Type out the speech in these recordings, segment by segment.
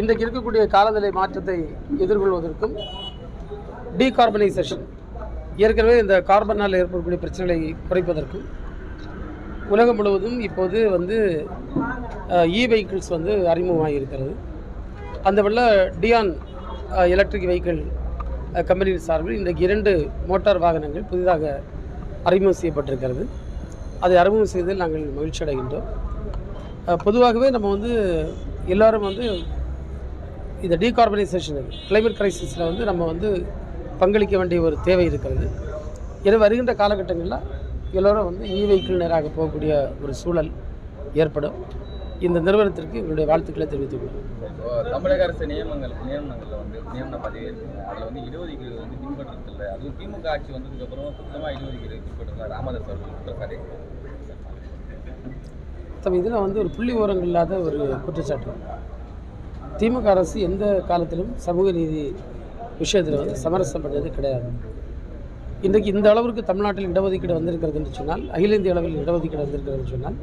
இன்றைக்கு இருக்கக்கூடிய காலநிலை மாற்றத்தை எதிர்கொள்வதற்கும் டீகார்பனைசேஷன் ஏற்கனவே இந்த கார்பனால் ஏற்படக்கூடிய பிரச்சனைகளை குறைப்பதற்கும் உலகம் முழுவதும் இப்போது வந்து இ வெஹிக்கிள்ஸ் வந்து அறிமுகமாக இருக்கிறது அந்த வெள்ள டியான் எலக்ட்ரிக் வெஹிக்கிள் கம்பெனியின் சார்பில் இன்றைக்கு இரண்டு மோட்டார் வாகனங்கள் புதிதாக அறிமுகம் செய்யப்பட்டிருக்கிறது. அதை அறிமுகம் செய்ததில் நாங்கள் மகிழ்ச்சி அடைகின்றோம் பொதுவாகவே நம்ம வந்து எல்லோரும் வந்து இந்த டீகார்பனைசேஷன் கிளைமேட் கிரைசிஸில் வந்து நம்ம வந்து பங்களிக்க வேண்டிய ஒரு தேவை இருக்கிறது. எனவே வருகின்ற காலகட்டங்களில் எல்லோரும் வந்து இ வெஹிக்கிள் நேராக போகக்கூடிய ஒரு சூழல் ஏற்படும். இந்த நிறுவனத்திற்கு எங்களுடைய வாழ்த்துக்களை தெரிவித்துக் கொள்கிறேன். இப்போ தமிழக அரசு நியமங்கள் நியமனங்களில் வந்து நியமன பதவி இருக்குங்க. அதில் வந்து இடஒதுக்கீடு வந்து பின்பற்றுறது இல்லை. அதுவும் திமுக ஆட்சி வந்ததுக்கப்புறம் சுத்தமாக இடஒதுக்கீடு பின்பற்றுறதுல ராமதாஸ் அவர்கள் குற்றச்சாட்டு தம் இதில் வந்து ஒரு புள்ளி ஓரங்கள் இல்லாத ஒரு குற்றச்சாட்டு. திமுக அரசு எந்த காலத்திலும் சமூக நீதி விஷயத்தில் வந்து சமரசம் பண்ணது கிடையாது. இன்றைக்கு இந்த அளவிற்கு தமிழ்நாட்டில் இடஒதுக்கீடு வந்திருக்கிறது என்று சொன்னால் அகில இந்திய அளவில் இடஒதுக்கீடு வந்திருக்கிறது என்று சொன்னால்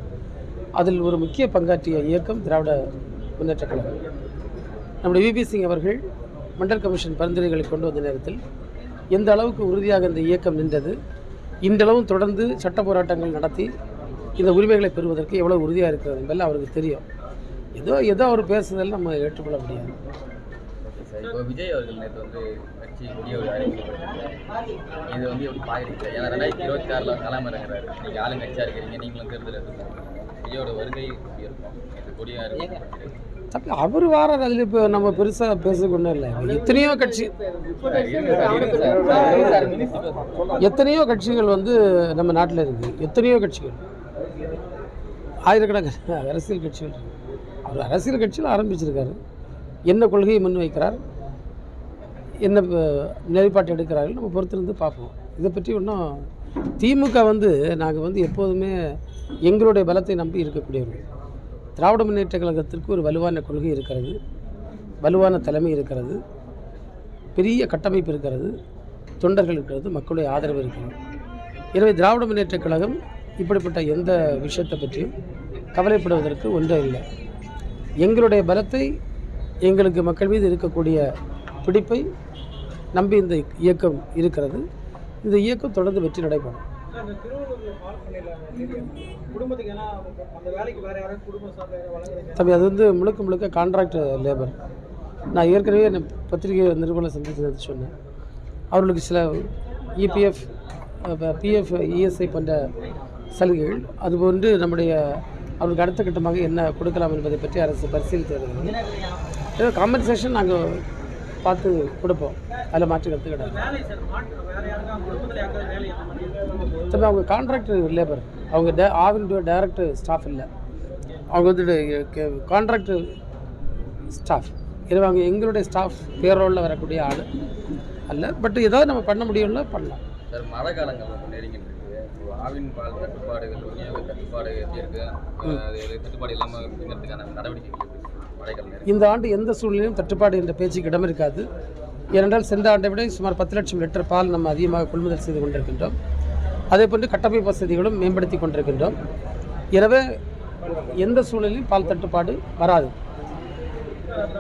அதில் ஒரு முக்கிய பங்காற்றிய இயக்கம் திராவிட முன்னேற்ற கழகம். நம்முடைய விபி சிங் அவர்கள் மண்டல் கமிஷன் பரிந்துரைகளை கொண்டு வந்த நேரத்தில் எந்த அளவுக்கு உறுதியாக இந்த இயக்கம் நின்றது இன்றளவும் தொடர்ந்து சட்ட போராட்டங்கள் நடத்தி இந்த உரிமைகளை பெறுவதற்கு எவ்வளோ உறுதியாக இருக்கிறது என்பதில் அவருக்கு தெரியும். ஏதோ ஏதோ அவர் பேசுறதில் நம்ம ஏற்றுக்கொள்ள முடியாது. இப்போ விஜய் அவர்கள் நேற்று வந்து கட்சி கொடிய ஒரு அறிமுகப்படுத்திருக்காரு இது வந்து எப்படி பார்க்குறீங்க ஏன்னா ரெண்டாயிரத்தி இருபத்தி ஆறில் கலாம் இறங்குறாரு. நீங்கள் ஆளுங்கட்சியாக இருக்கிறீங்க நீங்களும் தேர்தல் விஜயோட வருகை இருக்கும்? இது கொடியாக இருக்கும்? தப்பி அவர் வாரார் அதில் இப்போ நம்ம பெருசாக பேசக்கூட இல்லை. எத்தனையோ கட்சி எத்தனையோ கட்சிகள் வந்து நம்ம நாட்டில் இருக்குது எத்தனையோ கட்சிகள். ஆயிரக்கணக்கான அரசியல் கட்சிகள் இருக்கு. அவர் அரசியல் கட்சியில் ஆரம்பிச்சிருக்காரு. என்ன கொள்கையை முன்வைக்கிறார்? என்ன நிலைப்பாட்டை நிலைப்பாட்டு எடுக்கிறார்கள் நம்ம பொறுத்திருந்து பார்ப்போம். இதை பற்றி ஒன்றும் திமுக வந்து நாங்கள் வந்து எப்போதுமே எங்களுடைய பலத்தை நம்பி இருக்கக்கூடியவர்கள். திராவிட முன்னேற்ற கழகத்திற்கு ஒரு வலுவான கொள்கை இருக்கிறது. வலுவான தலைமை இருக்கிறது. பெரிய கட்டமைப்பு இருக்கிறது. தொண்டர்கள் இருக்கிறது. மக்களுடைய ஆதரவு இருக்கிறது. எனவே திராவிட முன்னேற்ற கழகம் இப்படிப்பட்ட எந்த விஷயத்தை பற்றியும் கவலைப்படுவதற்கு ஒன்றும் இல்லை. எங்களுடைய பலத்தை எங்களுக்கு மக்கள் மீது இருக்கக்கூடிய பிடிப்பை நம்பி இந்த இயக்கம் இருக்கிறது. இந்த இயக்கம் தொடர்ந்து வெற்றி நடைபெறும் தம்பி அது வந்து முழுக்க முழுக்க கான்ட்ராக்ட் லேபர் நான் ஏற்கனவே என்ன பத்திரிகை நிறுவனம் சந்தித்து சொன்னேன். அவர்களுக்கு சில இபிஎஃப் பிஎஃப் இஎஸ்ஐ போன்ற சலுகைகள். அதுபோன்று நம்முடைய அவருக்கு அடுத்த கட்டமாக என்ன கொடுக்கலாம் என்பதை பற்றி அரசு பரிசீலித்து வருகிறது. ஏதோ காம்பன்சேஷன் நாங்கள் பார்த்து கொடுப்போம். அதில் மாற்று கருத்து கிடையாது. வேலை அவங்க கான்ட்ராக்டர் லேபர் அவங்க டே ஆவின் டைரக்ட் ஸ்டாஃப் இல்லை. அவங்க வந்து கான்ட்ராக்ட் ஸ்டாஃப் எனவே அவங்க எங்களுடைய ஸ்டாஃப் பேரோலில் வரக்கூடிய ஆள் அல்ல. பட் ஏதாவது நம்ம பண்ண முடியும்ல பண்ணலாம். சார் மழை காலங்கள் வந்து நெருங்கிட்டு இருக்கு இப்போ ஆவின் பால் தட்டுப்பாடுகள் விநியோக தட்டுப்பாடு இது தட்டுப்பாடு இல்லாமல் நடவடிக்கைகள் இந்த ஆண்டு எந்த சூழ்நிலையும் தட்டுப்பாடு என்ற பேச்சுக்கு இடம் இருக்காது. ஏனென்றால் சென்ற ஆண்டை விட சுமார் பத்து லட்சம் லிட்டர் பால் நம்ம அதிகமாக கொள்முதல் செய்து கொண்டிருக்கின்றோம். அதே போன்று கட்டமைப்பு வசதிகளும் மேம்படுத்தி கொண்டிருக்கின்றோம். எனவே எந்த சூழலிலும் பால் தட்டுப்பாடு வராது.